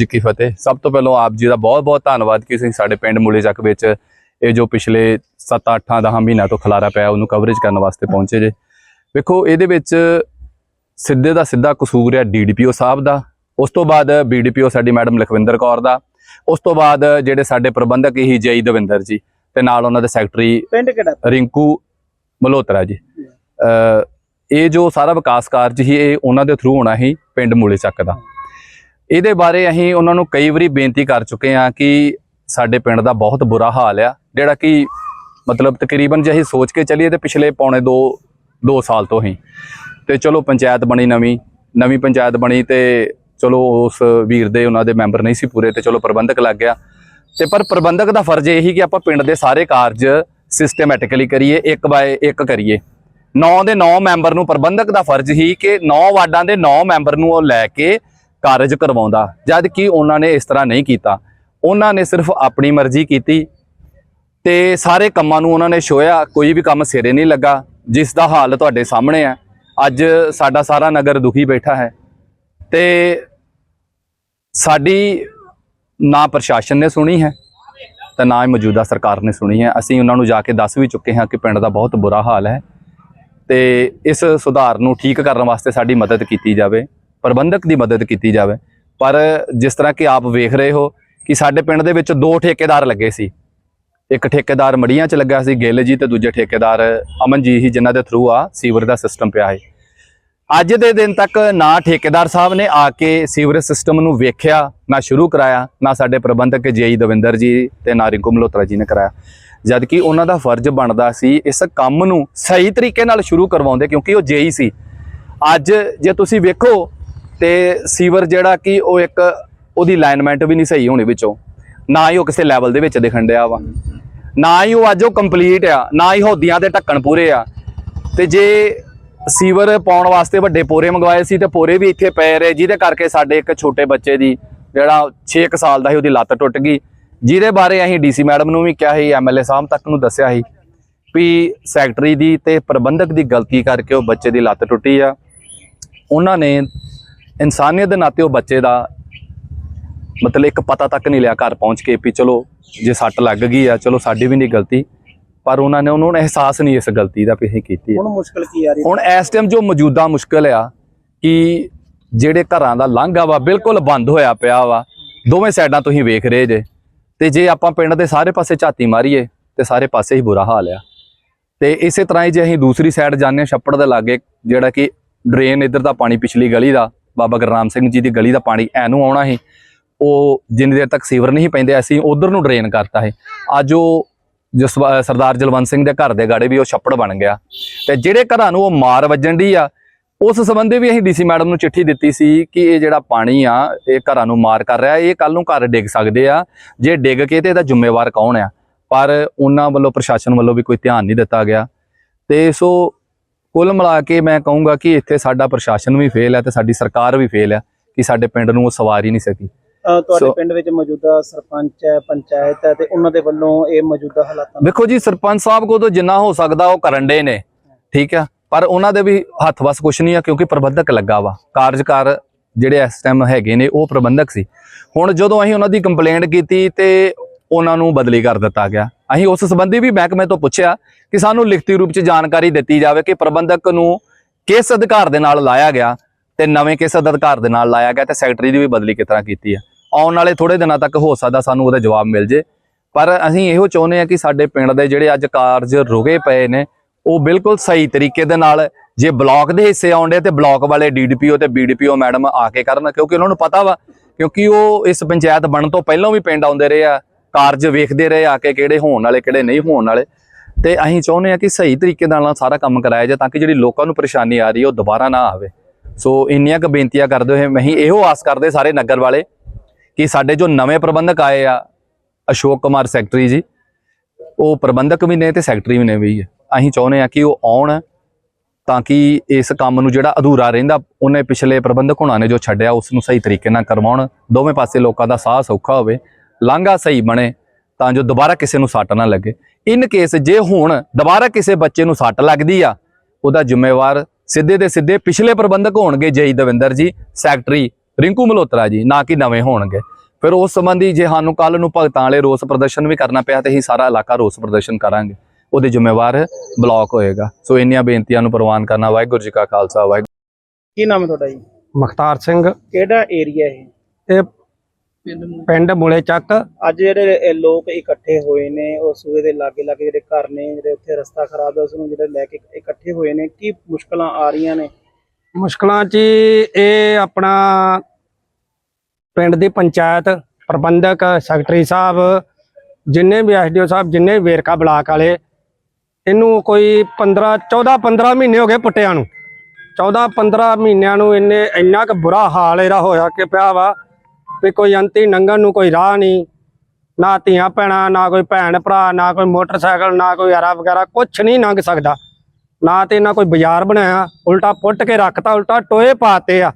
ਜੀ ਕੀ ਫਤਿਹ। ਸਭ ਤੋਂ ਪਹਿਲਾਂ ਆਪ ਜੀ ਦਾ ਬਹੁਤ-ਬਹੁਤ ਧੰਨਵਾਦ ਕਿ ਤੁਸੀਂ ਸਾਡੇ ਪਿੰਡ ਮੂਲੇ ਚੱਕ ਵਿੱਚ ਇਹ ਜੋ ਪਿਛਲੇ 7 8 10 ਮਹੀਨਿਆਂ ਤੋਂ ਖਲਾਰਾ ਪਿਆ ਉਹਨੂੰ ਕਵਰੇਜ ਕਰਨ ਵਾਸਤੇ ਪਹੁੰਚੇ ਜੇ। ਵੇਖੋ ਇਹਦੇ ਵਿੱਚ ਸਿੱਧੇ ਦਾ ਸਿੱਧਾ ਕਸੂਰ ਹੈ ਡੀਡੀਪੀਓ ਸਾਹਿਬ ਦਾ। ਉਸ ਤੋਂ ਬਾਅਦ ਬੀਡੀਪੀਓ ਸਾਡੀ ਮੈਡਮ ਲਖਵਿੰਦਰ ਕੌਰ ਦਾ। ਉਸ ਤੋਂ ਬਾਅਦ ਜਿਹੜੇ ਸਾਡੇ ਪ੍ਰਬੰਧਕ ਹੀ ਜਈ ਦਵਿੰਦਰ ਜੀ ਤੇ ਨਾਲ ਉਹਨਾਂ ਦੇ ਸੈਕਟਰੀ ਪਿੰਡ ਕਿਹੜਾ? ਰਿੰਕੂ ਮਲਹੋਤਰਾ ਜੀ। ਇਹ ਜੋ ਸਾਰਾ ਵਿਕਾਸ ਕਾਰਜ ਹੀ ਇਹ ਉਹਨਾਂ ਦੇ ਥਰੂ ਹੋਣਾ ਹੀ ਪਿੰਡ ਮੂਲੇ ਚੱਕ ਦਾ। ਇਹਦੇ ਬਾਰੇ ਅਸੀਂ ਉਹਨਾਂ ਨੂੰ ਕਈ ਵਾਰੀ ਬੇਨਤੀ ਕਰ ਚੁੱਕੇ ਹਾਂ ਕਿ ਸਾਡੇ ਪਿੰਡ ਦਾ ਬਹੁਤ ਬੁਰਾ ਹਾਲ ਆ, ਜਿਹੜਾ ਕਿ ਮਤਲਬ ਤਕਰੀਬਨ ਜੇ ਅਸੀਂ ਸੋਚ ਕੇ ਚੱਲੀਏ ਤੇ ਪਿਛਲੇ ਪੌਣੇ 2 2 ਸਾਲ ਤੋਂ ਹੀ। ਤੇ ਚਲੋ ਪੰਚਾਇਤ ਬਣੀ ਨਵੀਂ ਨਵੀਂ ਪੰਚਾਇਤ ਬਣੀ ਤੇ ਚਲੋ ਉਸ ਵੀਰ ਦੇ ਉਹਨਾਂ ਦੇ ਮੈਂਬਰ ਨਹੀਂ ਸੀ ਪੂਰੇ ਤੇ ਚਲੋ ਪ੍ਰਬੰਧਕ ਲੱਗ ਗਿਆ। ਤੇ ਪਰ ਪ੍ਰਬੰਧਕ ਦਾ ਫਰਜ਼ ਇਹ ਹੀ ਕਿ ਆਪਾਂ ਪਿੰਡ ਦੇ ਸਾਰੇ ਕਾਰਜ ਸਿਸਟਮੈਟਿਕਲੀ ਕਰੀਏ, ਇੱਕ ਬਾਏ ਇੱਕ ਕਰੀਏ। 9 ਦੇ 9 ਮੈਂਬਰ ਨੂੰ ਪ੍ਰਬੰਧਕ ਦਾ ਫਰਜ਼ ਹੀ ਕਿ 9 ਵਾਰਡਾਂ ਦੇ 9 ਮੈਂਬਰ ਨੂੰ ਉਹ ਲੈ ਕੇ ਕਾਰਜ ਕਰਵਾਉਂਦਾ, ਜਦ ਕਿ ਉਹਨਾਂ ਨੇ ਇਸ ਤਰ੍ਹਾਂ ਨਹੀਂ ਕੀਤਾ। ਉਹਨਾਂ ਨੇ ਸਿਰਫ ਆਪਣੀ ਮਰਜ਼ੀ ਕੀਤੀ ਤੇ ਸਾਰੇ ਕੰਮਾਂ ਨੂੰ ਉਹਨਾਂ ਨੇ ਛੋਇਆ ਕੋਈ ਵੀ ਕੰਮ ਸਿਰੇ ਨਹੀਂ ਲੱਗਾ, ਜਿਸ ਦਾ ਹਾਲ ਤੁਹਾਡੇ ਸਾਹਮਣੇ ਹੈ। ਅੱਜ ਸਾਡਾ ਸਾਰਾ ਨਗਰ ਦੁਖੀ ਬੈਠਾ ਹੈ ਤੇ ਸਾਡੀ ਨਾ ਪ੍ਰਸ਼ਾਸਨ ਨੇ ਸੁਣੀ ਹੈ ਤੇ ਨਾ ਹੀ ਮੌਜੂਦਾ ਸਰਕਾਰ ਨੇ ਸੁਣੀ ਹੈ। ਅਸੀਂ ਉਹਨਾਂ ਨੂੰ ਜਾ ਕੇ ਦੱਸ ਵੀ ਚੁੱਕੇ ਹਾਂ ਕਿ ਪਿੰਡ ਦਾ ਬਹੁਤ ਬੁਰਾ ਹਾਲ ਹੈ ਤੇ ਇਸ ਸੁਧਾਰ ਨੂੰ ਠੀਕ ਕਰਨ ਵਾਸਤੇ ਸਾਡੀ ਮਦਦ ਕੀਤੀ ਜਾਵੇ। ਪ੍ਰਬੰਧਕ ਦੀ ਮਦਦ ਕੀਤੀ ਜਾਵੇ। ਪਰ ਜਿਸ ਤਰ੍ਹਾਂ ਕਿ ਆਪ ਵੇਖ ਰਹੇ ਹੋ ਕਿ ਸਾਡੇ ਪਿੰਡ ਦੇ ਵਿੱਚ ਦੋ ਠੇਕੇਦਾਰ ਲੱਗੇ ਸੀ। ਇੱਕ ਠੇਕੇਦਾਰ ਮੜੀਆਂ 'ਚ ਲੱਗਾ ਸੀ ਗਿੱਲ ਜੀ ਤੇ ਦੂਜੇ ਠੇਕੇਦਾਰ ਅਮਨ ਜੀ ਹੀ ਜਿਨ੍ਹਾਂ ਦੇ ਥਰੂ ਆ ਸੀਵਰ ਦਾ ਸਿਸਟਮ ਪਿਆ ਹੈ ਅੱਜ ਦੇ ਦਿਨ ਤੱਕ ਨਾ ਠੇਕੇਦਾਰ ਸਾਹਿਬ ਨੇ ਆ ਕੇ ਸੀਵਰੇਜ ਸਿਸਟਮ ਨੂੰ ਵੇਖਿਆ, ਨਾ ਸ਼ੁਰੂ ਕਰਾਇਆ, ਨਾ ਸਾਡੇ ਪ੍ਰਬੰਧਕ ਜੇਈ ਦਵਿੰਦਰ ਜੀ ਤੇ ਨਾ ਰਿੰਕੂ ਮਲਹੋਤਰਾ ਜੀ ਨੇ ਕਰਾਇਆ। ਜਦ ਕਿ ਉਹਨਾਂ ਦਾ ਫਰਜ਼ ਬਣਦਾ ਸੀ ਇਸ ਕੰਮ ਨੂੰ ਸਹੀ ਤਰੀਕੇ ਨਾਲ ਸ਼ੁਰੂ ਕਰਵਾਉਂਦੇ ਕਿਉਂਕਿ ਉਹ ਜੇਈ ਸੀ। ਅੱਜ ਜੇ ਤੁਸੀਂ ਵੇਖੋ ਤੇ ਸੀਵਰ ਜਿਹੜਾ ਕਿ ਉਹ ਇੱਕ ਉਹਦੀ ਅਲਾਈਨਮੈਂਟ ਵੀ ਨਹੀਂ ਸਹੀ ਹੋਣੀ ਵਿੱਚੋਂ। ਨਾ ਹੀ ਉਹ ਕਿਸੇ ਲੈਵਲ ਦੇ ਵਿੱਚ ਦਿਖਣ ਡਿਆ ਵਾ। ਨਾ ਹੀ ਉਹ ਅੱਜ ਉਹ ਕੰਪਲੀਟ ਆ, ਨਾ ਹੀ ਹੋਦੀਆਂ ਦੇ ਢੱਕਣ ਪੂਰੇ ਆ। ਤੇ ਜੇ ਸੀਵਰ ਪਾਉਣ ਵਾਸਤੇ ਵੱਡੇ ਪੋਰੇ ਮੰਗਵਾਏ ਸੀ ਤੇ ਪੋਰੇ ਵੀ ਇੱਥੇ ਪਏ ਰਹੇ, ਜਿਹਦੇ ਕਰਕੇ ਸਾਡੇ ਇੱਕ ਛੋਟੇ ਬੱਚੇ ਦੀ ਜਿਹੜਾ 6 ਸਾਲ ਦਾ ਸੀ, ਉਹਦੀ ਲੱਤ ਟੁੱਟ ਗਈ। ਜਿਹਦੇ ਬਾਰੇ ਅਸੀਂ ਡੀਸੀ ਮੈਡਮ ਨੂੰ ਵੀ ਕਿਹਾ ਸੀ ਐਮਐਲਏ ਸਾਹਿਬ ਤੱਕ ਨੂੰ ਦੱਸਿਆ ਸੀ ਵੀ ਸੈਕਟਰੀ ਦੀ ਤੇ ਪ੍ਰਬੰਧਕ ਦੀ ਗਲਤੀ ਕਰਕੇ ਉਹ ਬੱਚੇ ਦੀ ਲੱਤ ਟੁੱਟੀ ਆ। ਉਹਨਾਂ ਨੇ ਇਨਸਾਨੀਅਤ ਦੇ ਨਾਤੇ ਉਹ ਬੱਚੇ ਦਾ ਮਤਲਬ ਇੱਕ ਪਤਾ ਤੱਕ ਨਹੀਂ ਲਿਆ ਘਰ ਪਹੁੰਚ ਕੇ ਵੀ ਚਲੋ ਜੇ ਸੱਟ ਲੱਗ ਗਈ ਆ ਚਲੋ ਸਾਡੀ ਵੀ ਨਹੀਂ ਗਲਤੀ। ਪਰ ਉਹਨਾਂ ਨੇ ਉਹਨਾਂ ਨੂੰ ਅਹਿਸਾਸ ਨਹੀਂ ਇਸ ਗਲਤੀ ਦਾ ਵੀ ਅਸੀਂ ਕੀਤੀ ਹੁਣ ਮੁਸ਼ਕਲ ਕੀ ਆ ਰਹੀ? ਹੁਣ ਇਸ ਟਾਈਮ ਜੋ ਮੌਜੂਦਾ ਮੁਸ਼ਕਲ ਆ ਕਿ ਜਿਹੜੇ ਘਰਾਂ ਦਾ ਲਾਂਘਾ ਵਾ ਬਿਲਕੁਲ ਬੰਦ ਹੋਇਆ ਪਿਆ ਵਾ। ਦੋਵੇਂ ਸਾਈਡਾਂ ਤੁਸੀਂ ਵੇਖ ਰਹੇ ਜੇ। ਤੇ ਜੇ ਆਪਾਂ ਪਿੰਡ ਦੇ ਸਾਰੇ ਪਾਸੇ ਝਾਤੀ ਮਾਰੀਏ ਤੇ ਸਾਰੇ ਪਾਸੇ ਹੀ ਬੁਰਾ ਹਾਲ ਆ। ਤੇ ਇਸੇ ਤਰ੍ਹਾਂ ਹੀ ਜੇ ਅਸੀਂ ਦੂਸਰੀ ਸਾਈਡ ਜਾਂਦੇ ਹਾਂ ਛੱਪੜ ਦੇ ਲਾਗੇ ਜਿਹੜਾ ਕਿ ਡਰੇਨ ਇੱਧਰ ਦਾ ਪਾਣੀ ਪਿਛਲੀ ਗਲੀ ਦਾ ਬਾਬਾ ਗੁਰਨਾਮ ਸਿੰਘ ਜੀ ਦੀ ਗਲੀ ਦਾ ਪਾਣੀ ਐਨੂੰ ਆਉਣਾ ਸੀ। ਉਹ ਜਿੰਨੀ ਦੇਰ ਤੱਕ ਸੀਵਰ ਨਹੀਂ ਪੈਂਦੇ, ਅਸੀਂ ਉਧਰ ਨੂੰ ਡਰੇਨ ਕਰਤਾ ਹੈ ਅੱਜ ਉਹ ਜਿਸ ਸਰਦਾਰ ਜਲਵੰਤ ਸਿੰਘ ਦੇ ਘਰ ਦੇ ਗਾੜੇ ਵੀ ਉਹ ਛੱਪੜ ਬਣ ਗਿਆ। ਤੇ ਜਿਹੜੇ ਘਰਾਂ ਨੂੰ ਉਹ ਮਾਰ ਵੱਜਣ ਦੀ ਆ, ਉਸ ਸੰਬੰਧੀ ਵੀ ਅਸੀਂ ਡੀਸੀ ਮੈਡਮ ਨੂੰ ਚਿੱਠੀ ਦਿੱਤੀ ਸੀ ਕਿ ਇਹ ਜਿਹੜਾ ਪਾਣੀ ਆ, ਇਹ ਘਰਾਂ ਨੂੰ ਮਾਰ ਕਰ ਰਿਹਾ, ਇਹ ਕੱਲ ਨੂੰ ਘਰ ਡਿੱਗ ਸਕਦੇ ਆ। ਜੇ ਡਿੱਗ ਕੇ ਤੇ ਇਹਦਾ ਜ਼ਿੰਮੇਵਾਰ ਕੌਣ ਆ? ਪਰ ਉਹਨਾਂ ਵੱਲੋਂ, ਪ੍ਰਸ਼ਾਸਨ ਵੱਲੋਂ ਵੀ ਕੋਈ ਧਿਆਨ ਨਹੀਂ ਦਿੱਤਾ ਗਿਆ। ਤੇ ਸੋ ਕੁੱਲ ਮਿਲਾ ਕੇ ਮੈਂ ਕਹੂੰਗਾ ਕਿ ਇੱਥੇ ਸਾਡਾ ਪ੍ਰਸ਼ਾਸਨ ਵੀ ਫੇਲ ਹੈ ਤੇ ਸਾਡੀ ਸਰਕਾਰ ਵੀ ਫੇਲ ਹੈ ਕਿ ਸਾਡੇ ਪਿੰਡ ਨੂੰ ਉਹ ਸਵਾਰ ਹੀ ਨਹੀਂ ਸਕੀ। ਤੁਹਾਡੇ ਪਿੰਡ ਵਿੱਚ ਮੌਜੂਦਾ ਸਰਪੰਚ ਹੈ ਪੰਚਾਇਤ ਹੈ ਤੇ ਉਹਨਾਂ ਦੇ ਵੱਲੋਂ ਇਹ ਮੌਜੂਦਾ ਹਾਲਾਤਾਂ ਵੇਖੋ ਜੀ ਸਰਪੰਚ ਸਾਹਿਬ ਕੋਲ ਤੋਂ ਜਿੰਨਾ ਹੋ ਸਕਦਾ ਉਹ ਕਰਨ ਦੇ ਨੇ ਠੀਕ ਆ ਪਰ ਉਹਨਾਂ ਦੇ ਵੀ ਹੱਥ ਵਸ ਕੁਛ ਨਹੀਂ ਆ ਕਿਉਂਕਿ ਪ੍ਰਬੰਧਕ ਲੱਗਾ ਵਾ। ਕਾਰਜਕਾਰ ਜਿਹੜੇ ਇਸ ਟਾਈਮ ਹੈਗੇ ਨੇ ਉਹ ਪ੍ਰਬੰਧਕ ਸੀ। ਹੁਣ ਜਦੋਂ ਅਸੀਂ ਉਹਨਾਂ ਦੀ ਕੰਪਲੇਂਟ ਕੀਤੀ ਤੇ ਉਹਨਾਂ ਨੂੰ ਬਦਲੀ ਕਰ ਦਿੱਤਾ ਗਿਆ। ਅਸੀਂ ਉਸ ਸੰਬੰਧੀ ਵੀ ਮਹਿਕਮੇ ਤੋਂ ਪੁੱਛਿਆ ਕਿ ਸਾਨੂੰ ਲਿਖਤੀ ਰੂਪ 'ਚ ਜਾਣਕਾਰੀ ਦਿੱਤੀ ਜਾਵੇ ਕਿ ਪ੍ਰਬੰਧਕ ਨੂੰ ਕਿਸ ਅਧਿਕਾਰ ਦੇ ਨਾਲ ਲਾਇਆ ਗਿਆ ਤੇ ਨਵੇਂ ਕਿਸ ਅਧਿਕਾਰ ਦੇ ਨਾਲ ਲਾਇਆ ਗਿਆ ਤੇ ਸੈਕਟਰੀ ਦੀ ਵੀ ਬਦਲੀ ਕਿਸ ਤਰ੍ਹਾਂ ਕੀਤੀ ਹੈ। ਆਉਣ ਵਾਲੇ ਥੋੜੇ ਦਿਨਾਂ ਤੱਕ ਹੋ ਸਕਦਾ ਸਾਨੂੰ ਉਹਦਾ ਜਵਾਬ ਮਿਲ ਜੇ। ਪਰ ਅਸੀਂ ਇਹੋ ਚਾਹੁੰਦੇ ਹਾਂ ਕਿ ਸਾਡੇ ਪਿੰਡ ਦੇ ਜਿਹੜੇ ਅੱਜ ਕਾਰਜ ਰੁਕੇ ਪਏ ਨੇ, ਉਹ ਬਿਲਕੁਲ ਸਹੀ ਤਰੀਕੇ ਦੇ ਨਾਲ ਜੇ ਬਲਾਕ ਦੇ ਹਿੱਸੇ ਆਉਂਦੇ ਤੇ ਬਲਾਕ ਵਾਲੇ ਡੀਡੀਪੀਓ ਤੇ ਬੀਡੀਪੀਓ ਮੈਡਮ ਆ ਕੇ ਕਰਨ, ਕਿਉਂਕਿ ਉਹਨਾਂ ਨੂੰ ਪਤਾ ਵਾ, ਕਿਉਂਕਿ ਉਹ ਇਸ ਪੰਚਾਇਤ ਬਣਨ ਤੋਂ ਪਹਿਲਾਂ ਵੀ ਪਿੰਡ ਆਉਂਦੇ ਰਹੇ ਆ। ਕਾਰਜ ਵੇਖਦੇ ਰਹੇ ਆ ਕੇ ਕਿਹੜੇ ਹੋਣ ਵਾਲੇ, ਕਿਹੜੇ ਨਹੀਂ ਹੋਣ ਵਾਲੇ। ਤੇ ਅਸੀਂ ਚਾਹੁੰਦੇ ਹਾਂ ਕਿ ਸਹੀ ਤਰੀਕੇ ਨਾਲ ਸਾਰਾ ਕੰਮ ਕਰਾਇਆ ਜਾਏ ਤਾਂ ਕਿ ਜਿਹੜੀ ਲੋਕਾਂ ਨੂੰ ਪਰੇਸ਼ਾਨੀ ਆ ਰਹੀ ਉਹ ਦੁਬਾਰਾ ਨਾ ਆਵੇ। ਸੋ ਇੰਨੀਆਂ ਕੁ ਬੇਨਤੀਆਂ ਕਰਦੇ ਹੋਏ ਮੈਂ ਇਹੋ ਆਸ ਕਰਦੇ ਸਾਰੇ ਨਗਰ ਵਾਲੇ ਕਿ ਸਾਡੇ ਜੋ ਨਵੇਂ ਪ੍ਰਬੰਧਕ ਆਏ ਆ, ਅਸ਼ੋਕ ਕੁਮਾਰ ਸੈਕਟਰੀ ਜੀ, ਉਹ ਪ੍ਰਬੰਧਕ ਵੀ ਨੇ ਤੇ ਸੈਕਟਰੀ ਵੀ ਨੇ ਵੀ। ਅਸੀਂ ਚਾਹੁੰਦੇ ਆ ਕਿ ਉਹ ਆਉਣ ਤਾਂ ਕਿ ਇਸ ਕੰਮ ਨੂੰ ਜਿਹੜਾ ਅਧੂਰਾ ਰਹਿੰਦਾ, ਉਹਨੇ ਪਿਛਲੇ ਪ੍ਰਬੰਧਕ ਹੋਣਾ ਨੇ ਜੋ ਛੱਡਿਆ, ਉਸ ਨੂੰ ਸਹੀ ਤਰੀਕੇ ਨਾਲ ਕਰਵਾਉਣ। ਦੋਵੇਂ ਪਾਸੇ ਲੋਕਾਂ ਦਾ ਸਾਹ ਸੌਖਾ ਹੋਵੇ। ਲਾਂਘਾ ਸਹੀ ਬਣੇ ਤਾਂ ਜੋ ਦੁਬਾਰਾ ਕਿਸੇ ਨੂੰ ਸੱਟ ਨਾ ਲੱਗੇ। ਇਨ ਕੇਸ ਜੇ ਹੁਣ ਦੁਬਾਰਾ ਕਿਸੇ ਬੱਚੇ ਨੂੰ ਸੱਟ ਲੱਗਦੀ ਆ ਉਹਦਾ ਜ਼ਿੰਮੇਵਾਰ ਸਿੱਧੇ ਦੇ ਸਿੱਧੇ ਪਿਛਲੇ ਪ੍ਰਬੰਧਕ ਹੋਣਗੇ ਜਈ ਦਵਿੰਦਰ ਜੀ ਸੈਕਟਰੀ ਰਿੰਕੂ ਮਲਹੋਤਰਾ ਜੀ ਨਾ ਕਿ ਨਵੇਂ ਹੋਣਗੇ। ਫਿਰ ਉਸ ਸੰਬੰਧੀ ਜੇ ਸਾਨੂੰ ਕੱਲ ਨੂੰ ਭਗਤਾਂ ਵਾਲੇ ਰੋਸ ਪ੍ਰਦਰਸ਼ਨ ਵੀ ਕਰਨਾ ਪਿਆ ਤੇ ਅਸੀਂ ਸਾਰਾ ਇਲਾਕਾ ਰੋਸ ਪ੍ਰਦਰਸ਼ਨ ਕਰਾਂਗੇ ਉਹਦੇ ਜ਼ਿੰਮੇਵਾਰ ਬਲਾਕ ਹੋਏਗਾ। ਸੋ ਇੰਨੀਆਂ ਬੇਨਤੀਆਂ ਨੂੰ ਪ੍ਰਵਾਨ ਕਰਨਾ ਵਾਹਿਗੁਰੂ ਜੀ ਕਾ ਖਾਲਸਾ ਵਾਹਿਗੁਰੂ ਕੀ ਨਾਮ ਹੈ ਤੁਹਾਡਾ ਜੀ? ਮੁਖਤਾਰ ਸਿੰਘ। ਕਿਹੜਾ ਏਰੀਆ ਇਹ? ਇਹ ਪਿੰਡ ਮੁਲੇ। ਚੱਕ। ਅੱਜ ਜਿਹੜੇ ਇਹ ਲੋਕ ਇਕੱਠੇ ਹੋਏ ਨੇ ਉਹ ਸੂਏ ਦੇ ਲਾਗੇ ਲਾਗੇ ਜਿਹੜੇ ਘਰ ਨੇ ਜਿਹੜੇ ਉੱਥੇ ਰਸਤਾ ਖਰਾਬ ਹੈ ਉਸ ਨੂੰ ਜਿਹੜੇ ਲੈ ਕੇ ਇਕੱਠੇ ਹੋਏ ਨੇ ਕੀ ਮੁਸ਼ਕਲਾਂ ਆ ਰਹੀਆਂ ਨੇ? ਮੁਸ਼ਕਲਾਂ 'ਚ ਇਹ ਆਪਣਾ ਪਿੰਡ ਦੀ ਪੰਚਾਇਤ ਪ੍ਰਬੰਧਕ ਸੈਕਟਰੀ ਸਾਹਿਬ ਜਿੰਨੇ ਵੀ ਐਸਡੀਓ ਸਾਹਿਬ ਜਿੰਨੇ ਵੀ ਵੇਰਕਾ ਬਲਾਕ ਵਾਲੇ ਇਹਨੂੰ ਕੋਈ 15 14 15 ਮਹੀਨੇ ਹੋ ਗਏ ਪੁੱਟਿਆਂ ਨੂੰ। 14 15 ਮਹੀਨਿਆਂ ਨੂੰ ਇਹਨੇ ਇੰਨਾ ਕੁ ਬੁਰਾ ਹਾਲ ਇਹਦਾ ਹੋਇਆ ਕਿ ਪਿਆ ਵਾ ਵੀ ਕੋਈ ਅੰਤੀ ਨੰਗਣ ਨੂੰ ਕੋਈ ਰਾਹ ਨਹੀਂ, ਨਾ ਧੀਆਂ ਭੈਣਾਂ, ਨਾ ਕੋਈ ਭੈਣ ਭਰਾ, ਨਾ ਕੋਈ ਮੋਟਰਸਾਈਕਲ, ਨਾ ਕੋਈ ਹਰਾ ਵਗੈਰਾ, ਕੁਛ ਨਹੀਂ ਲੰਘ ਸਕਦਾ। ਨਾ ਤੇ ਇਹਨਾਂ ਕੋਈ ਬਾਜ਼ਾਰ ਬਣਾਇਆ, ਉਲਟਾ ਪੁੱਟ ਕੇ ਰੱਖਤਾ, ਉਲਟਾ ਟੋਏ ਪਾਤੇ ਆ।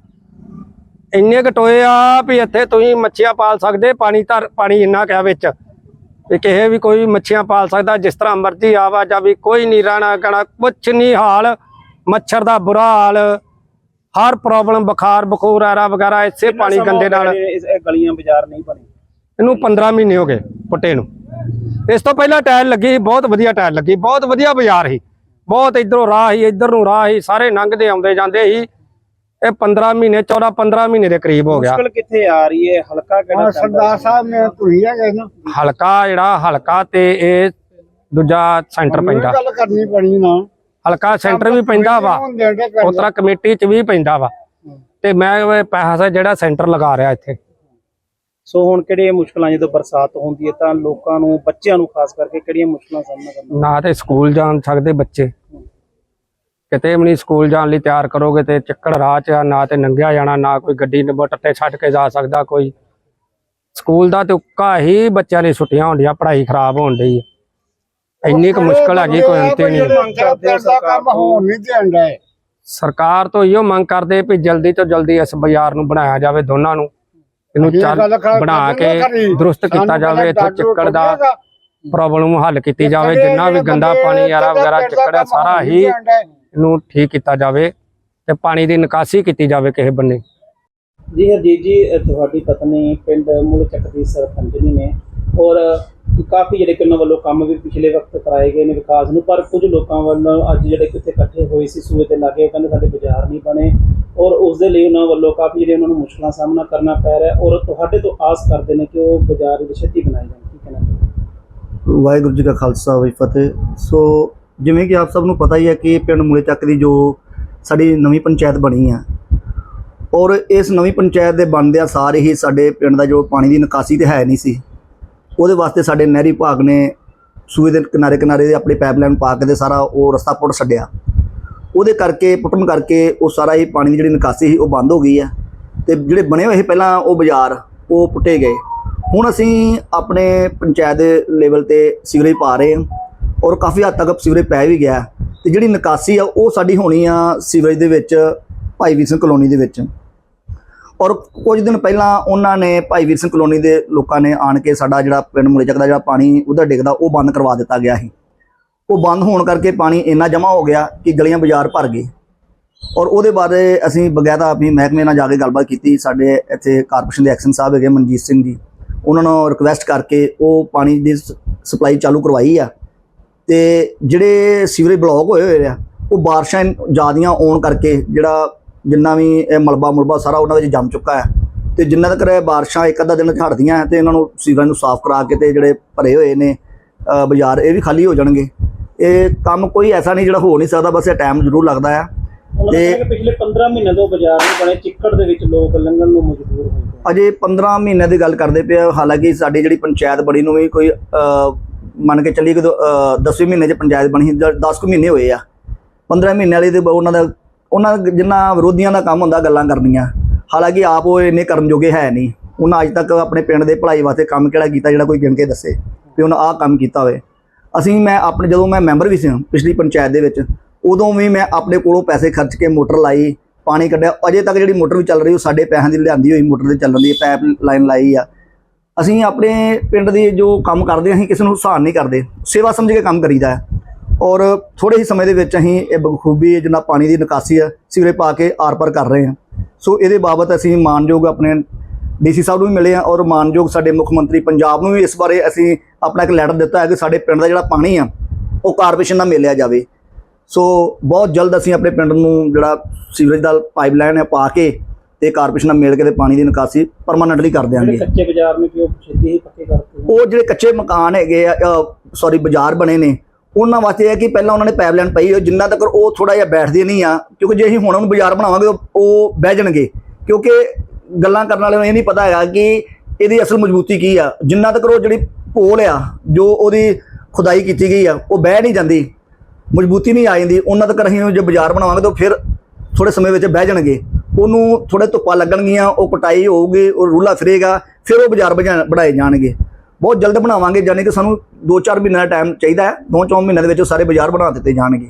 ਇੰਨੇ ਕੁ ਟੋਏ ਆ ਵੀ ਇੱਥੇ ਤੁਸੀਂ ਮੱਛੀਆਂ ਪਾਲ ਸਕਦੇ, ਪਾਣੀ ਧਰ, ਪਾਣੀ ਇੰਨਾ ਕਿਆ ਵਿੱਚ। ਵੀ ਕਿਸੇ ਵੀ ਕੋਈ ਵੀ ਮੱਛੀਆਂ ਪਾਲ ਸਕਦਾ, ਜਿਸ ਤਰ੍ਹਾਂ ਮਰਜ਼ੀ ਆਵਾ ਜਾਂ ਵੀ ਕੋਈ ਨਹੀਂ ਰਹਿਣਾ ਕਹਣਾ ਕੁਛ ਨਹੀਂ ਹਾਲ, ਮੱਛਰ ਦਾ ਬੁਰਾ ਹਾਲ। ਹਰ ਪ੍ਰੋਬਲਮ ਬੁਖਾਰ ਬਖੂਰ ਆਰਾ ਵਗੈਰਾ ਇਸੇ ਪਾਣੀ ਗੰਦੇ ਨਾਲ। ਇਹ ਗਲੀਆਂ ਬਾਜ਼ਾਰ ਨਹੀਂ ਬਣੇ? ਇਹਨੂੰ 15 ਮਹੀਨੇ ਹੋ ਗਏ ਪੁੱਟੇ ਨੂੰ। ਇਸ ਤੋਂ ਪਹਿਲਾਂ ਟਾਇਲ ਲੱਗੀ ਸੀ, ਬਹੁਤ ਵਧੀਆ ਟਾਇਲ ਲੱਗੀ ਬਹੁਤ ਵਧੀਆ ਬਾਜ਼ਾਰ ਸੀ। ਬਹੁਤ ਇਧਰੋਂ ਰਾਹ ਸੀ ਇਧਰ ਨੂੰ ਰਾਹ ਸੀ ਸਾਰੇ ਲੰਘਦੇ ਆਉਂਦੇ ਜਾਂਦੇ ਸੀ। ਇਹ 15 ਮਹੀਨੇ 14 15 ਮਹੀਨੇ ਦੇ ਕਰੀਬ ਹੋ ਗਿਆ। ਮੁਸ਼ਕਲ ਕਿੱਥੇ ਆ ਰਹੀ ਹੈ? ਹਲਕਾ ਕਿਹੜਾ ਸਰਦਾਰ ਸਾਹਿਬ ਨੇ ਤੁਸੀਂ ਹੈਗੇ ਨਾ। ਹਲਕਾ ਜਿਹੜਾ ਹਲਕਾ ਤੇ ਇਹ ਦੂਜਾ ਸੈਂਟਰ ਪੈਂਦਾ। ਗੱਲ ਕਰਨੀ ਪਣੀ ਨਾ। ਹਲਕਾ ਸੈਂਟਰ ਵੀ ਪੈਂਦਾ ਵਾ। ਉਤਰਾ ਕਮੇਟੀ ਚ ਵੀ ਪੈਂਦਾ ਵਾ। ਤੇ ਮੈਂ ਪੈਸਾ ਜਿਹੜਾ ਸੈਂਟਰ ਲਗਾ ਰਿਹਾ ਇੱਥੇ। ਸੋ ਹੁਣ ਕਿਹੜੀਆਂ ਮੁਸ਼ਕਲਾਂ ਜਦੋਂ ਬਰਸਾਤ ਹੁੰਦੀ ਹੈ ਤਾਂ ਲੋਕਾਂ ਨੂੰ ਬੱਚਿਆਂ ਨੂੰ ਖਾਸ ਕਰਕੇ ਕਿਹੜੀਆਂ ਮੁਸ਼ਕਲਾਂ ਸਾਹਮਣਾ ਕਰਨਾ ਨਾ ਤੇ ਸਕੂਲ ਜਾਣ ਸਕਦੇ ਬੱਚੇ। ਕਿਤੇ ਵੀ ਨਹੀਂ ਸਕੂਲ ਜਾਣ ਲਈ ਤਿਆਰ ਕਰੋਗੇ ਤੇ ਚੱਕੜ ਰਾਹ 'ਚ ਨਾ ਤੇ ਨੰਗਿਆ ਜਾਣਾ ਨਾ ਕੋਈ ਗੱਡੀ ਨੰਬਰ ਤੇ ਛੱਡ ਕੇ ਜਾ ਸਕਦਾ ਕੋਈ। ਸਕੂਲ ਦਾ ਤੇ ਉੱਕਾ ਹੀ ਬੱਚਿਆਂ ਦੀ ਛੁੱਟੀਆਂ ਹੁੰਦੀਆਂ ਪੜ੍ਹਾਈ ਖਰਾਬ ਹੋਣ ਡਈ ਹੈ ਇੰਨੀ ਕੁ ਮੁਸ਼ਕਲ ਹੈਗੀ ਕੋਈ ਅੰਤ ਹੀ ਨਹੀਂ ਮੰਗ ਕਰਦੇ ਹੋ ਸਰਕਾਰ ਤੋਂ? ਹੋਣ ਨਹੀਂ ਦੇਂਦਾ ਸਰਕਾਰ ਤੋਂ ਇਹੋ ਮੰਗ ਕਰਦੇ ਵੀ ਜਲਦੀ ਤੋਂ ਜਲਦੀ ਇਸ ਬਾਜ਼ਾਰ ਨੂੰ ਬਣਾਇਆ ਜਾਵੇ ਦੋਨਾਂ ਨੂੰ ਇਹਨੂੰ ਚੱਲ ਬਣਾ ਕੇ। ਦਰੁਸਤ ਕੀਤਾ ਜਾਵੇ ਇੱਥੇ ਚੱਕੜ ਦਾ ਪ੍ਰੋਬਲਮ ਹੱਲ ਕੀਤੀ ਜਾਵੇ ਜਿੰਨਾ ਵੀ ਗੰਦਾ ਪਾਣੀ ਯਾਰਾ ਵਗੈਰਾ ਚੱਕੜ ਸਾਰਾ ਹੀ ਇਹਨੂੰ ਠੀਕ ਕੀਤਾ ਜਾਵੇ ਤੇ ਪਾਣੀ ਦੀ ਨਿਕਾਸੀ ਕੀਤੀ ਜਾਵੇ ਕਿਸੇ ਬੰਨੇ ਜੀ ਹਰਜੀਤ ਜੀ ਤੁਹਾਡੀ ਪਤਨੀ ਪਿੰਡ ਮੁਲਚੱਕ ਦੀ ਸਰਪੰਚਨੀ ਨੇ ਔਰ ਕਾਫੀ ਜਿਹੜੇ ਕਿ ਉਹਨਾਂ ਵੱਲੋਂ ਕੰਮ ਵੀ ਪਿਛਲੇ ਵਕਤ ਕਰਾਏ ਗਏ ਨੇ ਵਿਕਾਸ ਨੂੰ, ਪਰ ਕੁਝ ਲੋਕਾਂ ਵੱਲੋਂ ਅੱਜ ਜਿਹੜੇ ਕਿੱਥੇ ਇਕੱਠੇ ਹੋਏ ਸੀ, ਸੂਏ ਤੇ ਲਾਗੇ, ਉਹ ਕਹਿੰਦੇ ਸਾਡੇ ਬਾਜ਼ਾਰ ਨਹੀਂ ਬਣੇ ਔਰ ਉਸ ਦੇ ਲਈ ਉਹਨਾਂ ਵੱਲੋਂ ਕਾਫੀ ਜਿਹੜੇ ਉਹਨਾਂ ਨੂੰ ਮੁਸ਼ਕਲਾਂ ਦਾ ਸਾਹਮਣਾ ਕਰਨਾ ਪੈ ਰਿਹਾ ਔਰ ਤੁਹਾਡੇ ਤੋਂ ਆਸ ਕਰਦੇ ਨੇ ਕਿ ਉਹ ਬਾਜ਼ਾਰ ਵਿੱਚ ਛੇਤੀ ਬਣਾਏ ਜਾਣ, ਠੀਕ ਹੈ ਨਾ? ਵਾਹਿਗੁਰੂ ਜੀ ਕਾ ਖਾਲਸਾ, ਵਾਹਿ ਫਤਿਹ। ਸੋ ਜਿਵੇਂ ਕਿ ਆਪ ਸਭ ਨੂੰ ਪਤਾ ਹੀ ਹੈ ਕਿ ਪਿੰਡ ਮੂਲੇ ਚੱਕ ਦੀ ਜੋ ਸਾਡੀ ਨਵੀਂ ਪੰਚਾਇਤ ਬਣੀ ਆ, ਔਰ ਇਸ ਨਵੀਂ ਪੰਚਾਇਤ ਦੇ ਬਣਦਿਆਂ ਸਾਰੇ ਹੀ ਸਾਡੇ ਪਿੰਡ ਦਾ ਜੋ ਪਾਣੀ ਦੀ ਨਿਕਾਸੀ ਤੇ ਹੈ ਨਹੀਂ ਸੀ। ਉਹਦੇ ਵਾਸਤੇ ਸਾਡੇ ਨਹਿਰੀ ਵਿਭਾਗ ਨੇ ਸੂਏ ਦੇ ਕਿਨਾਰੇ ਕਿਨਾਰੇ ਦੇ ਆਪਣੀ ਪਾਈਪਲਾਈਨ ਪਾ ਕੇ ਤੇ ਸਾਰਾ ਉਹ ਰਸਤਾ ਪੁੱਟ ਛੱਡਿਆ। ਉਹਦੇ ਕਰਕੇ, ਪੁੱਟਣ ਕਰਕੇ ਉਹ ਸਾਰਾ ਹੀ ਪਾਣੀ ਦੀ ਜਿਹੜੀ ਨਿਕਾਸੀ ਸੀ ਉਹ ਬੰਦ ਹੋ ਗਈ ਹੈ ਤੇ ਜਿਹੜੇ ਬਣੇ ਹੋਏ ਸੀ ਪਹਿਲਾਂ ਉਹ ਬਾਜ਼ਾਰ, ਉਹ ਪੁੱਟੇ ਗਏ। ਹੁਣ ਅਸੀਂ ਆਪਣੇ ਪੰਚਾਇਤ ਦੇ ਲੈਵਲ ਤੇ ਸੀਵਰੇਜ ਪਾ ਰਹੇ ਹਾਂ ਔਰ ਕਾਫੀ ਹੱਦ ਤੱਕ ਸੀਵਰੇਜ ਪੈ ਵੀ ਗਿਆ ਤੇ ਜਿਹੜੀ ਨਿਕਾਸੀ ਆ ਉਹ ਸਾਡੀ ਹੋਣੀ ਆ ਸੀਵਰੇਜ ਦੇ ਵਿੱਚ ਭਾਈ ਵੀਰ ਸਿੰਘ ਕਲੋਨੀ ਦੇ ਵਿੱਚ। ਔਰ ਕੁਝ ਦਿਨ ਪਹਿਲਾਂ ਉਹਨਾਂ ਨੇ ਭਾਈ ਵੀਰ ਸਿੰਘ ਕਲੋਨੀ ਦੇ ਲੋਕਾਂ ਨੇ ਆਣ ਕੇ ਸਾਡਾ ਜਿਹੜਾ ਪਿੰਡ ਮੁਲੇ ਚੱਕ ਦਾ ਜਿਹੜਾ ਪਾਣੀ ਉਧਰ ਡਿੱਗਦਾ, ਉਹ ਬੰਦ ਕਰਵਾ ਦਿੱਤਾ ਗਿਆ ਸੀ। ਉਹ ਬੰਦ ਹੋਣ ਕਰਕੇ ਪਾਣੀ ਇੰਨਾ ਜਮ੍ਹਾਂ ਹੋ ਗਿਆ ਕਿ ਗਲੀਆਂ ਬਾਜ਼ਾਰ ਭਰ ਗਏ। ਔਰ ਉਹਦੇ ਬਾਰੇ ਅਸੀਂ ਬਗੈਤਾ ਆਪਣੀ ਮਹਿਕਮੇ ਨਾਲ ਜਾ ਕੇ ਗੱਲਬਾਤ ਕੀਤੀ। ਸਾਡੇ ਇੱਥੇ ਕਾਰਪੋਰੇਸ਼ਨ ਦੇ ਐਕਸ਼ਨ ਸਾਹਿਬ ਹੈਗੇ ਮਨਜੀਤ ਸਿੰਘ ਜੀ। ਉਹਨਾਂ ਨੂੰ ਰਿਕਵੈਸਟ ਕਰਕੇ ਉਹ ਪਾਣੀ ਦੀ ਸਪਲਾਈ ਚਾਲੂ ਕਰਵਾਈ ਆ। ਤੇ ਜਿਹੜੇ ਸੀਵਰੇਜ ਬਲੌਕ ਹੋਏ ਹੋਏ ਆ, ਉਹ ਬਾਰਿਸ਼ਾਂ ਜ਼ਿਆਦੀਆਂ ਆਉਣ ਕਰਕੇ ਜਿਹੜਾ ਜਿੰਨਾ ਵੀ ਇਹ ਮਲਬਾ ਮੁਲਬਾ ਸਾਰਾ ਉਹਨਾਂ ਵਿੱਚ ਜੰਮ ਚੁੱਕਾ ਹੈ। ਤੇ ਜਿੰਨਾ ਤੱਕ ਇਹ ਬਾਰਿਸ਼ਾਂ ਇੱਕ ਅੱਧਾ ਦਿਨ ਛੱਡਦੀਆਂ ਹੈ ਤੇ ਇਹਨਾਂ ਨੂੰ ਸੀਵਰੇਜ ਨੂੰ ਸਾਫ਼ ਕਰਾ ਕੇ ਤੇ ਜਿਹੜੇ ਭਰੇ ਹੋਏ ਨੇ ਬਾਜ਼ਾਰ ਇਹ ਵੀ ਖਾਲੀ ਹੋ ਜਾਣਗੇ। ਇਹ ਕੰਮ ਕੋਈ ਐਸਾ ਨਹੀਂ ਜਿਹੜਾ ਹੋ ਨਹੀਂ ਸਕਦਾ ਬਸ ਇਹ ਟਾਈਮ ਜ਼ਰੂਰ ਲੱਗਦਾ ਨੇ ਤੇ- ਪਿਛਲੇ 15 ਮਹੀਨੇ ਤੋਂ ਬਾਜ਼ਾਰ ਨਹੀਂ ਬਣੇ ਚਿੱਕੜ ਦੇ ਵਿੱਚ ਲੋਕ ਲੰਘਣ ਨੂੰ ਮਜਬੂਰ ਹੋਏ ਨੇ ਅਜੇ 15 ਮਹੀਨਿਆਂ ਦੀ ਗੱਲ ਕਰਦੇ ਪਏ ਆ। ਹਾਲਾਂਕਿ ਸਾਡੀ ਜਿਹੜੀ ਪੰਚਾਇਤ ਬਣੀ ਨੂੰ ਵੀ ਕੋਈ ਮੰਨ ਕੇ ਚੱਲੀਏ ਕਿ 10ਵੇਂ ਮਹੀਨੇ 'ਚ ਪੰਚਾਇਤ ਬਣੀ 10 ਕੁ ਮਹੀਨੇ ਹੋਏ ਆ। 15 ਮਹੀਨੇ ਵਾਲੀ ਤੇ ਉਹਨਾਂ ਦਾ ਉਹਨਾਂ ਜਿੰਨਾ ਵਿਰੋਧੀਆਂ ਦਾ ਕੰਮ ਹੁੰਦਾ ਗੱਲਾਂ ਕਰਨੀਆਂ ਹਾਲਾਂਕਿ ਆਪ ਉਹ ਇੰਨੇ ਕਰਨ ਜੋਗੇ ਹੈ ਨਹੀਂ। ਉਹਨਾਂ ਅੱਜ ਤੱਕ ਆਪਣੇ ਪਿੰਡ ਦੇ ਭਲਾਈ ਵਾਸਤੇ ਕੰਮ ਕਿਹੜਾ ਕੀਤਾ ਜਿਹੜਾ ਕੋਈ ਗਿਣ ਕੇ ਦੱਸੇ ਵੀ ਉਹਨਾਂ ਆਹ ਕੰਮ ਕੀਤਾ ਹੋਵੇ। ਅਸੀਂ ਮੈਂ ਆਪਣੇ ਜਦੋਂ ਮੈਂ ਮੈਂਬਰ ਵੀ ਸੀ ਪਿਛਲੀ ਪੰਚਾਇਤ ਦੇ ਵਿੱਚ ਉਦੋਂ ਵੀ ਮੈਂ ਆਪਣੇ ਕੋਲੋਂ ਪੈਸੇ ਖਰਚ ਕੇ ਮੋਟਰ ਲਾਈ ਪਾਣੀ ਕੱਢਿਆ। ਅਜੇ ਤੱਕ ਜਿਹੜੀ ਮੋਟਰ ਵੀ ਚੱਲ ਰਹੀ ਉਹ ਸਾਡੇ ਪੈਸਿਆਂ ਦੀ ਲਿਆਂਦੀ ਹੋਈ ਮੋਟਰ ਤੇ ਚੱਲਣ ਦੀ ਪਾਈਪ ਲਾਈਨ ਲਾਈ ਆ। ਅਸੀਂ ਆਪਣੇ ਪਿੰਡ ਦੀ ਜੋ ਕੰਮ ਕਰਦੇ ਹਾਂ, ਅਸੀਂ ਕਿਸੇ ਨੂੰ ਹਸਾਨ ਨਹੀਂ ਕਰਦੇ। ਸੇਵਾ ਸਮਝ ਕੇ ਕੰਮ ਕਰੀਦਾ। ਹੈ ਔਰ ਥੋੜੇ ਹੀ ਸਮੇਂ ਦੇ ਵਿੱਚ ਅਸੀਂ ਇਹ ਬਖੂਬੀ ਜਿੰਨਾ ਪਾਣੀ ਦੀ ਨਿਕਾਸੀ ਆ ਸੀਵਰੇਜ ਪਾ ਕੇ ਆਰ-ਪਾਰ ਕਰ ਰਹੇ ਹਾਂ। ਸੋ ਇਹਦੇ ਬਾਬਤ ਅਸੀਂ ਮਾਨਯੋਗ ਆਪਣੇ ਡੀਸੀ ਸਾਹਿਬ ਨੂੰ ਵੀ ਮਿਲੇ ਆ ਔਰ ਮਾਨਯੋਗ ਸਾਡੇ ਮੁੱਖ ਮੰਤਰੀ ਪੰਜਾਬ ਨੂੰ ਵੀ ਇਸ ਬਾਰੇ ਅਸੀਂ ਆਪਣਾ ਇੱਕ ਲੈਟਰ ਦਿੱਤਾ ਹੈ ਕਿ ਸਾਡੇ ਪਿੰਡ ਦਾ ਜਿਹੜਾ ਪਾਣੀ ਆ ਉਹ ਕਾਰਪੋਰੇਸ਼ਨ ਨਾਲ ਮਿਲਿਆ ਜਾਵੇ। ਸੋ ਬਹੁਤ ਜਲਦ ਅਸੀਂ ਆਪਣੇ ਪਿੰਡ ਨੂੰ ਜਿਹੜਾ ਸੀਵਰੇਜ ਦਾ ਪਾਈਪਲਾਈਨ ਹੈ ਪਾ ਕੇ ਤੇ ਕਾਰਪੋਰੇਸ਼ਨ ਨਾਲ ਮਿਲ ਕੇ ਤੇ ਪਾਣੀ ਦੀ ਨਿਕਾਸੀ ਪਰਮਾਨੈਂਟਲੀ ਕਰ ਦਿਆਂਗੇ। ਕੱਚੇ ਬਾਜ਼ਾਰ ਨੇ ਕਿ ਉਹ ਛੇਤੀ ਹੀ ਪੱਕੇ ਕਰਤੇ। ਉਹ ਜਿਹੜੇ ਕੱਚੇ ਮਕਾਨ ਹੈਗੇ ਆ ਸੌਰੀ ਬਾਜ਼ਾਰ ਬਣੇ ਨੇ ਉਹਨਾਂ ਵਾਸਤੇ ਇਹ ਹੈ ਕਿ ਪਹਿਲਾਂ ਉਹਨਾਂ ਨੇ ਪਾਈਪਲਾਈਨ ਪਈ ਹੋਈ, ਜਿੰਨਾ ਤੱਕ ਉਹ ਥੋੜਾ ਜਿਹਾ ਬੈਠਦੇ ਨਹੀਂ ਆ, ਕਿਉਂਕਿ ਜੇ ਅਸੀਂ ਹੁਣ ਉਹਨੂੰ ਬਾਜ਼ਾਰ ਬਣਾਵਾਂਗੇ, ਉਹ- ਉਹ ਬਹਿ ਜਾਣਗੇ। ਕਿਉਂਕਿ ਗੱਲਾਂ ਕਰਨ ਵਾਲਿਆਂ ਨੂੰ ਇਹ ਨਹੀਂ ਪਤਾ ਹੈਗਾ ਕਿ ਇਹਦੀ ਅਸਲ ਮਜ਼ਬੂਤੀ ਕੀ ਆ। ਜਿੰਨਾ ਤੱਕ ਉਹ ਜਿਹੜੀ ਪੋਲ ਆ, ਜੋ ਉਹਦੀ ਖੁਦਾਈ ਕੀਤੀ ਗਈ ਆ, ਉਹ ਬਹਿ ਨਹੀਂ ਜਾਂਦੀ, ਮਜ਼ਬੂਤੀ ਨਹੀਂ ਆ ਜਾਂਦੀ, ਉਹਨਾਂ ਤੱਕ ਅਸੀਂ ਜੇ ਬਾਜ਼ਾਰ ਬਣਾਵਾਂਗੇ, ਤਾਂ ਫਿਰ ਥੋੜੇ ਸਮੇਂ ਵਿੱਚ ਬਹਿ ਜਾਣਗੇ। ਉਹਨੂੰ ਥੋੜੇ ਧੁੱਪਾਂ ਲੱਗਣਗੀਆਂ, ਉਹ ਕਟਾਈ ਹੋਊਗੀ, ਉਹ ਰੂਲਾ ਫਿਰੇਗਾ, ਫਿਰ ਉਹ ਬਾਜ਼ਾਰ ਬਣਾ- ਬਣਾਏ ਜਾਣਗੇ। ਬਹੁਤ ਜਲਦ ਬਣਾਵਾਂਗੇ ਯਾਨੀ ਕਿ ਸਾਨੂੰ 2-4 ਮਹੀਨਿਆਂ ਦਾ ਟਾਈਮ ਚਾਹੀਦਾ ਹੈ। 2-4 ਮਹੀਨਿਆਂ ਦੇ ਵਿੱਚ ਉਹ ਸਾਰੇ ਬਾਜ਼ਾਰ ਬਣਾ ਦਿੱਤੇ ਜਾਣਗੇ।